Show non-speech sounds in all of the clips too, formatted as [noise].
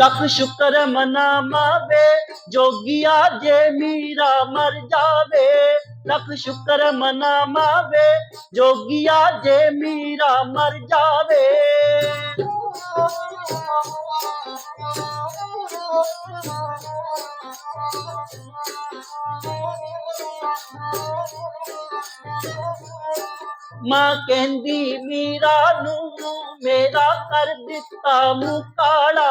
लख शुक्र मना मावे जोगिया जे मीरा मर जावे लख शुक्र मना मावे जोगिया जे मीरा मर जावे ਮਾਂ ਕਹਿੰਦੀ, ਮੀਰਾ ਨੂੰ ਮੇਰਾ ਕਰ ਦਿੱਤਾ ਮੁਕਾਲਾ।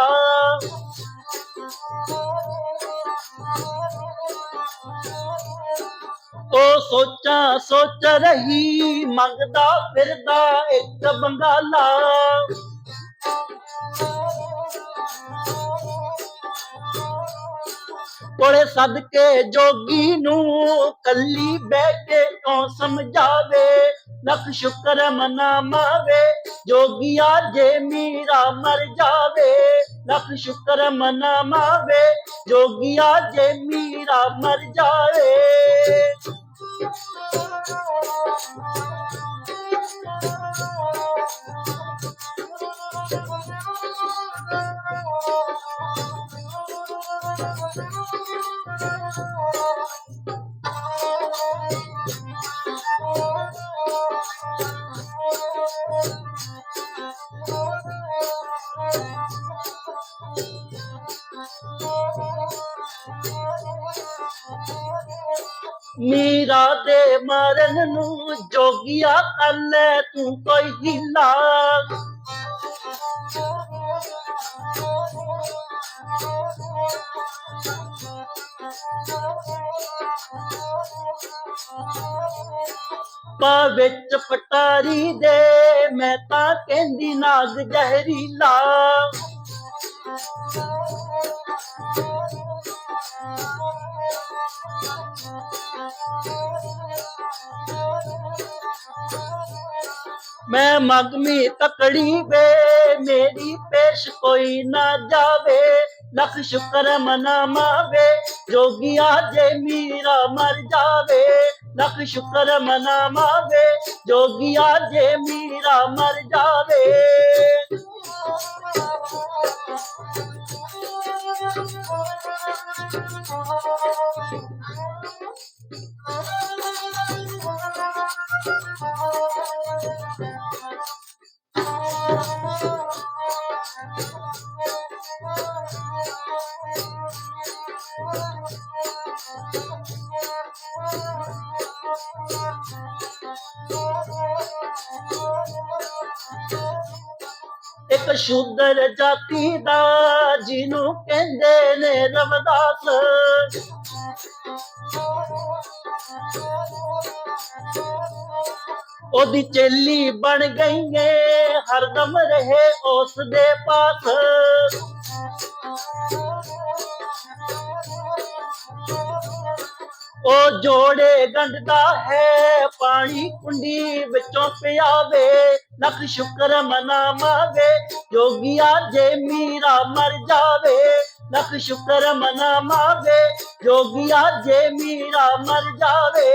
ਉਹ ਸੋਚਾਂ ਸੋਚ ਰਹੀ, ਮੰਗਦਾ ਫਿਰਦਾ ਇੱਕ ਬੰਗਾਲਾ। ਕੋਲੇ ਸਦਕੇ ਜੋਗੀ ਨੂੰ ਕੱਲੀ ਬਹਿ ਕੇ ਕੌਣ ਸਮਝਾਵੇ? نقش شکر منا ماوے جوگیا جے میرا مر جاوے۔ نقش شکر منا ماوے جوگیا جے میرا مر جاوے۔ [laughs] میرا دے مرن نو جوگیا کر لے پاوچ پٹاری دے، میں تا کہندی ناگ زہریلا Thank you. ਮੈਂ ਮਗਮੀ ਤਕੜੀ ਵੇ, ਮੇਰੀ ਪੇਸ਼ ਕੋਈ ਨਾ ਜਾਵੇ। ਲੱਖ ਸ਼ੁਕਰ ਮਨਾਵਾਵੇ ਜੋਗੀਆ ਜੇ ਮੀਰਾ ਮਰ ਜਾਵੇ। ਲੱਖ ਸ਼ੁਕਰ ਮਨਾਵਾਵੇ ਜੋਗੀਆ ਜੇ ਮੀਰਾ ਮਰ ਜਾਵੇ। oh, ਇੱਕ ਸ਼ੂਦਰ ਜਾਤੀ ਦਾ, ਜਿਹਨੂੰ ਕਹਿੰਦੇ ਨੇ ਰਵਦਾਸ। ਉਹਦੀ ਚੇਲੀ ਬਣ ਗਈ ਏ ਹਰਦਮ ਰਹੇ ਉਸ ਦੇ ਪਾਸ। ਉਹ ਜੋੜੇ ਗੰਢਦਾ ਹੈ, ਪਾਣੀ ਕੁੰਡੀ ਵਿੱਚੋਂ ਪਿਆਵੇ। ਲੱਖ ਸ਼ੁਕਰ ਮਨਾਵਾਵੇ ਜੋਗੀਆ ਜੇ ਮੀਰਾ ਮਰ ਜਾਵੇ ਲੱਖ ਸ਼ੁਕਰ ਮਨਾਵਾਵੇ ਜੋਗੀਆ ਜੇ ਮੀਰਾ ਮਰ ਜਾਵੇ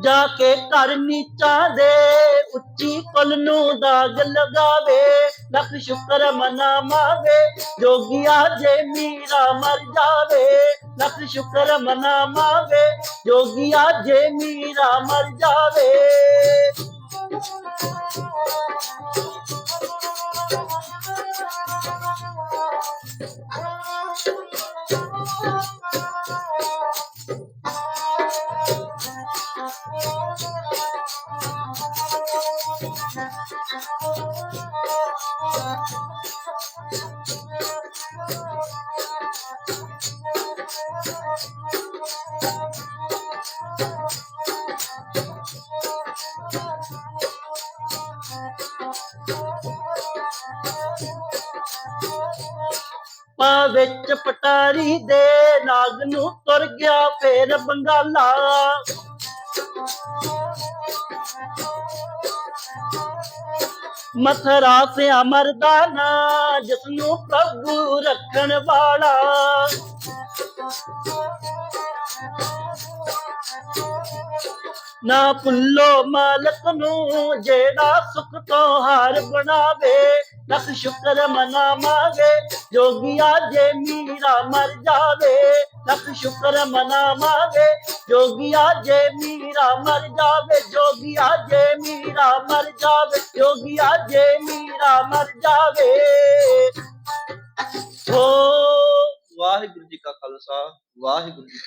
ਜਾ ਕੇ ਘਰ ਨੀਚਾ ਦੇ, ਉੱਚੀ ਕੁਲ ਨੂੰ ਦਾਗ ਲਗਾਵੇ। ਲੱਖ ਸ਼ੁਕਰ ਮਨਾਵਾਵੇ ਜੋਗੀਆ ਜੇ ਮੀਰਾ ਮਰ ਜਾਵੇ। ਲੱਖ ਸ਼ੁਕਰ ਮਾਵੇ, ਜੋਗੀਆ ਜੇ ਮੀਰਾ ਮਰ ਜਾਵੇ। ਵਿੱਚ ਪਟਾਰੀ ਦੇ ਨਾਗ ਨੂੰ ਤੁਰ ਗਿਆ ਫੇਰ ਬੰਗਾਲਾ। ਮਥਰਾ ਸੇ ਅਮਰਦਾਨਾ ਜਿਸ ਨੂੰ ਪ੍ਰਭੂ ਰੱਖਣ ਵਾਲਾ। ਨਾ ਭੁੱਲੋ ਮਾਲਕ ਨੂੰ, ਜਿਹੜਾ ਸੁਖ ਤੋਂ ਹਾਰ ਬਣਾਵੇ। لکھ شکر منا ماگے جوگیا جے میرا مر جاوے لکھ شکر منا ماگے جوگیا جے میرا مر جاوے جوگیا جے میرا مر جاوے جوگیا جے میرا مر جاوے ہو واحد جی کا خالصہ واحد جی